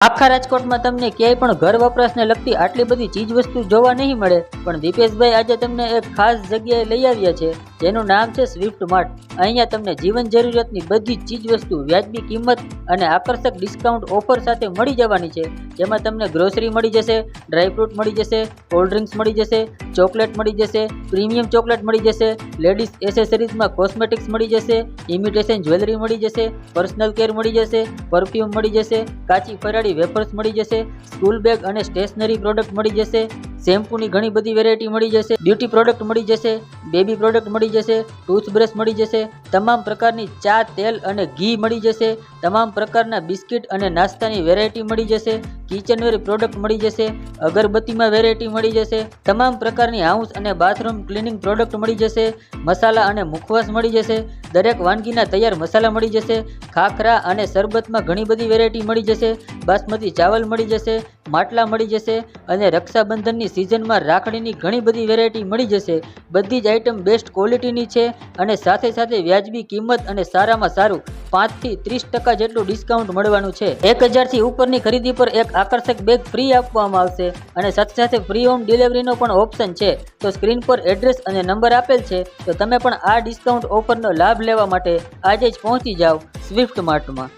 આખા રાજકોટમાં તમને ક્યાંય પણ ઘર વપરાશને લગતી આટલી બધી ચીજ વસ્તુ જોવા નહીં મળે, પણ દીપેશભાઈ આજે તમને એક ખાસ જગ્યાએ લઈ આવ્યા છે. જેનું નામ છે સ્વિફ્ટ માર્ટ અહીંયા તમને જીવન જરૂરિયાતની બધી ચીજ વસ્તુ વ્યાજબી કિંમત અને આકર્ષક ડિસ્કાઉન્ટ ઓફર સાથે મળી જવાની છે જેમાં તમને ગ્રોસરી મળી જશે ડ્રાયફ્રૂટ મળી જશે કોલ્ડ ડ્રિંક્સ મળી જશે ચોકલેટ મળી જશે પ્રીમિયમ ચોકલેટ મળી જશે લેડીઝ એસેસરીઝમાં કોસ્મેટિક્સ મળી જશે ઇમિટેશન જ્વેલરી મળી જશે પર્સનલ કેર મળી જશે પરફ્યુમ મળી જશે કાચી ફરાળી વેફર્સ મળી જશે સ્કૂલ બેગ અને સ્ટેશનરી પ્રોડક્ટ મળી જશે શેમ્પૂની ઘણી બધી વેરાયટી મળી જશે બ્યુટી પ્રોડક્ટ મળી જશે બેબી પ્રોડક્ટ મળી જશે ટૂથબ્રશ મળી જશે, તમામ પ્રકારની ચા, તેલ અને ઘી મળી જશે, તમામ પ્રકારના બિસ્કિટ અને નાસ્તાની વેરાયટી મળી જશે કિચનવેર પ્રોડક્ટ મળી જશે, અગરબત્તીમાં વેરાયટી મળી જશે, તમામ પ્રકારની હાઉસ અને બાથરૂમ ક્લિનિંગ પ્રોડક્ટ મળી જશે, મસાલા અને મુખવાસ મળી જશે, દરેક વાનગીના તૈયાર મસાલા મળી જશે, ખાખરા અને શરબતમાં ઘણી બધી વેરાયટી મળી જશે, બાસમતી ચાવલ મળી જશે, માટલા મળી જશે અને રક્ષાબંધનની સિઝનમાં રાખડીની ઘણી બધી વેરાયટી મળી જશે. બધી જ આઇટમ બેસ્ટ ક્વોલિટીની છે અને સાથે સાથે વ્યાજબી કિંમત અને સારામાં સારું પાંચથી ત્રીસ ટકા જેટલું ડિસ્કાઉન્ટ મળવાનું છે. એક હજારથી ઉપરની ખરીદી પર એક આકર્ષક બેગ ફ્રી આપવામાં આવશે અને સાથે સાથે ફ્રી હોમ ડિલિવરીનો પણ ઓપ્શન છે. તો સ્ક્રીન પર એડ્રેસ અને નંબર આપેલ છે, તો તમે પણ આ ડિસ્કાઉન્ટ ઓફરનો લાભ લેવા માટે આજે જ પહોંચી જાઓ સ્વિફ્ટ માર્ટમાં